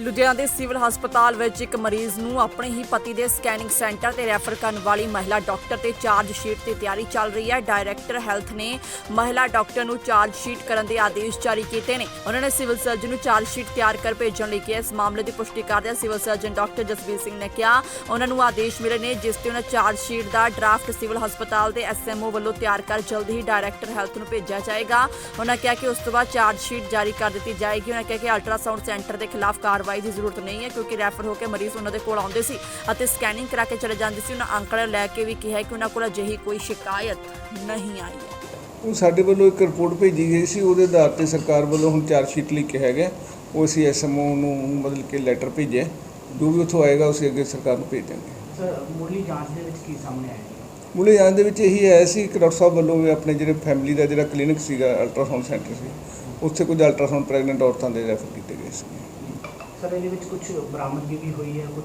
ਲੁਧਿਆਣਾ ਦੇ ਸਿਵਲ ਹਸਪਤਾਲ ਵਿੱਚ ਇੱਕ ਮਰੀਜ਼ ਨੂੰ ਆਪਣੇ ਹੀ ਪਤੀ ਦੇ ਸਕੈਨਿੰਗ ਸੈਂਟਰ ਤੇ ਰੈਫਰ ਕਰਨ ਵਾਲੀ ਮਹਿਲਾ ਡਾਕਟਰ ਤੇ ਚਾਰਜ ਸ਼ੀਟ ਦੀ ਤਿਆਰੀ ਚੱਲ ਰਹੀ ਹੈ। ਡਾਇਰੈਕਟਰ ਹੈਲਥ ਨੇ ਮਹਿਲਾ ਡਾਕਟਰ ਨੂੰ ਚਾਰਜ ਸ਼ੀਟ ਕਰਨ ਦੇ ਆਦੇਸ਼ ਜਾਰੀ ਕੀਤੇ ਨੇ। ਉਹਨਾਂ ਨੇ ਸਿਵਲ ਸਰਜਨ ਨੂੰ ਚਾਰਜ ਸ਼ੀਟ ਤਿਆਰ ਕਰ ਭੇਜਣ ਲਈ ਕਿਹਾ। ਇਸ ਮਾਮਲੇ ਦੀ ਪੁਸ਼ਟੀ ਕਰਦਿਆਂ civil surgeon doctor Jasvir Singh ਨੇ ਕਿਹਾ, ਉਹਨਾਂ ਨੂੰ ਆਦੇਸ਼ ਮਿਲੇ ਨੇ, ਜਿਸ ਤੇ ਉਹਨਾਂ ਚਾਰਜ ਸ਼ੀਟ ਦਾ ਡਰਾਫਟ ਸਿਵਲ ਹਸਪਤਾਲ ਦੇ ਐਸਐਮਓ ਵੱਲੋਂ ਤਿਆਰ ਕਰ ਜਲਦੀ ਹੀ ਡਾਇਰੈਕਟਰ ਹੈਲਥ ਨੂੰ ਭੇਜਿਆ ਜਾਏਗਾ। ਉਹਨਾਂ ਕਿਹਾ ਕਿ ਉਸ ਤੋਂ ਬਾਅਦ ਚਾਰਜ ਸ਼ੀਟ ਜਾਰੀ ਕਰ ਦਿੱਤੀ ਜਾਏਗੀ। ਉਹਨਾਂ ਕਿਹਾ ਕਿ ਅਲਟਰਾਸਾਊਂਡ ਸੈਂਟਰ ਦੇ ਖਿਲਾਫ ਕਾਰ ਕਾਰਵਾਈ ਦੀ ਜ਼ਰੂਰਤ ਨਹੀਂ ਹੈ ਕਿਉਂਕਿ ਰੈਫਰ ਹੋ ਕੇ ਮਰੀਜ਼ ਉਹਨਾਂ ਦੇ ਕੋਲ ਆਉਂਦੇ ਸੀ ਅਤੇ ਸਕੈਨਿੰਗ ਕਰਾ ਕੇ ਚਲੇ ਜਾਂਦੇ ਸੀ। ਉਹਨਾਂ ਅੰਕੜਾ ਲੈ ਕੇ ਵੀ ਕਿਹਾ ਕਿ ਉਹਨਾਂ ਕੋਲ ਅਜਿਹੀ ਕੋਈ ਸ਼ਿਕਾਇਤ ਨਹੀਂ ਆਈ ਹੈ। ਉਹ ਸਾਡੇ ਵੱਲੋਂ ਇੱਕ ਰਿਪੋਰਟ ਭੇਜੀ ਗਈ ਸੀ। ਉਹਦੇ ਆਧਾਰ ਤੇ ਸਰਕਾਰ ਵੱਲੋਂ ਹੁਣ ਚਾਰਜ ਸ਼ੀਟ ਲਈ ਕਿਹਾ ਗਿਆ। ਉਹ ਅਸੀਂ ਐਸਐਮਓ ਨੂੰ ਬਦਲ ਕੇ ਲੈਟਰ ਭੇਜਿਆ। ਜੋ ਵੀ ਉੱਥੋਂ ਆਏਗਾ ਅਸੀਂ ਅੱਗੇ ਸਰਕਾਰ ਨੂੰ ਭੇਜ ਦਿਆਂਗੇ। ਸਰ ਮੁੱਢਲੀ ਜਾਂਚ ਦੇ ਵਿੱਚ ਕੀ ਸਾਹਮਣੇ ਆਇਆ ਜੀ? ਮੁੱਲੇ ਜਾਣ ਦੇ ਵਿੱਚ ਇਹੀ ਆਇਆ ਸੀ ਕਿ ਡਾਕਟਰ ਸਾਹਿਬ ਵੱਲੋਂ ਵੀ ਆਪਣੇ ਜਿਹੜੇ ਫੈਮਿਲੀ ਦਾ ਜਿਹੜਾ ਕਲੀਨਿਕ ਸੀਗਾ ਅਲਟਰਾਸਾਊਂਡ ਸੈਂਟਰ ਸੀ ਉੱਥੇ ਕੁਝ ਅਲਟਰਾਸਾਊਂਡ ਪ੍ਰੈਗਨੈਂਟ ਔਰਤਾਂ ਦੇ ਰੈਫਰ ਕੀਤੇ ਗਏ। ਸਰ ਇਹਦੇ ਵਿੱਚ ਕੁਝ ਬਰਾਮਦਗੀ ਵੀ ਹੋਈ ਹੈ ਕੁਝ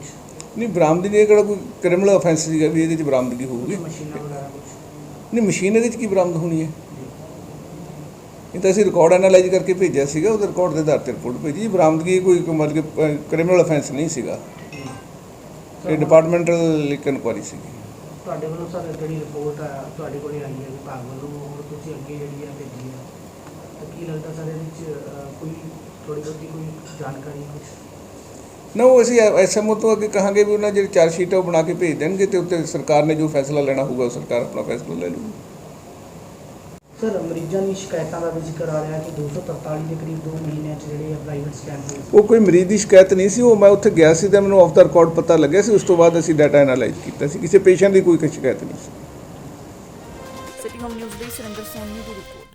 ਨਹੀਂ ਬਰਾਮਦਗੀ ਇਹ ਕਿਹੜਾ ਕੋਈ ਕ੍ਰਿਮੀਨਲ ਅਫੈਂਸ ਸੀਗਾ ਵੀ ਇਹਦੇ ਵਿੱਚ ਬਰਾਮਦਗੀ ਹੋਊਗੀ? ਮਸ਼ੀਨਾਂ ਵਗੈਰਾ ਕੁਝ ਨਹੀਂ ਮਸ਼ੀਨ ਇਹਦੇ ਵਿੱਚ ਕੀ ਬਰਾਮਦ ਹੋਣੀ ਹੈ? ਇਹ ਤਾਂ ਅਸੀਂ ਰਿਕਾਰਡ ਐਨਾਲਾਈਜ਼ ਕਰਕੇ ਭੇਜਿਆ ਸੀਗਾ ਉਹਦੇ ਰਿਕਾਰਡ ਦੇ ਆਧਾਰ ਤੇ ਰਿਪੋਰਟ ਭੇਜੀ। ਬਰਾਮਦਗੀ ਕੋਈ ਮਤਲਬ ਕਿ ਕ੍ਰਿਮੀਨਲ ਅਫੈਂਸ ਨਹੀਂ ਸੀਗਾ। ਇਹ ਡਿਪਾਰਟਮੈਂਟਲ ਇੱਕ ਇਨਕੁਆਰੀ ਸੀਗੀ। ਤੁਹਾਡੇ ਵੱਲੋਂ ਸਰ ਜਿਹੜੀ ਰਿਪੋਰਟ ਆ ਤੁਹਾਡੇ ਕੋਲੇ ਆਈ ਹੈ ਵਿਭਾਗ ਵੱਲੋਂ ਹੋਰ ਤੁਸੀਂ ਅੱਗੇ ਜਿਹੜੀ ਹੈ ਭੇਜੀ ਹੈ ਤਾਂ ਕੀ ਲੱਗਦਾ ਸਰ ਇਹਦੇ ਵਿੱਚ ਕੋਈ ਥੋੜੀ ਬਹੁਤੀ ਕੋਈ ਜਾਣਕਾਰੀ ਨਾ ਉਹ ਅਸੀਂ ਐਸਐਮਓ ਤੋਂ ਅੱਗੇ ਕਹਾਂਗੇ ਵੀ ਉਹਨਾਂ ਜਿਹੜੀ ਚਾਰਜ ਸ਼ੀਟ ਉਹ ਬਣਾ ਕੇ ਭੇਜ ਦੇਣਗੇ ਤੇ ਉੱਤੇ ਸਰਕਾਰ ਨੇ ਜੋ ਫੈਸਲਾ ਲੈਣਾ ਹੋਊਗਾ ਉਹ ਸਰਕਾਰ ਆਪਣਾ ਫੈਸਲਾ ਲੈ ਲਊਗੀ। ਸਰ ਮਰੀਜ਼ਾਂ ਦੀ ਸ਼ਿਕਾਇਤਾਂ ਦਾ ਵੀ ਜ਼ਿਕਰ ਆ ਰਿਹਾ ਕਿ 243 ਦੇ ਕਰੀਬ 2 ਮਹੀਨਿਆਂ 'ਚ ਜਿਹੜੇ ਆ ਪ੍ਰਾਈਵੇਟ ਸਕੈਨ ਹੋਏ। ਉਹ ਕੋਈ ਮਰੀਜ਼ ਦੀ ਸ਼ਿਕਾਇਤ ਨਹੀਂ ਸੀ ਉਹ ਮੈਂ ਉੱਥੇ ਗਿਆ ਸੀ ਤੇ ਮੈਨੂੰ ਆਫ ਦਾ ਰਿਕਾਰਡ ਪਤਾ ਲੱਗਿਆ ਸੀ ਉਸ ਤੋਂ ਬਾਅਦ ਅਸੀਂ ਡਾਟਾ ਐਨਾਲਾਈਜ਼ ਕੀਤਾ ਸੀ। ਕਿਸੇ ਪੇਸ਼ੈਂਟ ਦੀ ਕੋਈ ਸ਼ਿਕਾਇਤ ਨਹੀਂ ਸੀ। ਸਿਟੀ ਹੋਮ ਨਿਊਜ਼ ਲਈ ਸੁਰਿੰਦਰ ਸੋਨੀ ਦੀ ਰਿਪੋਰਟ।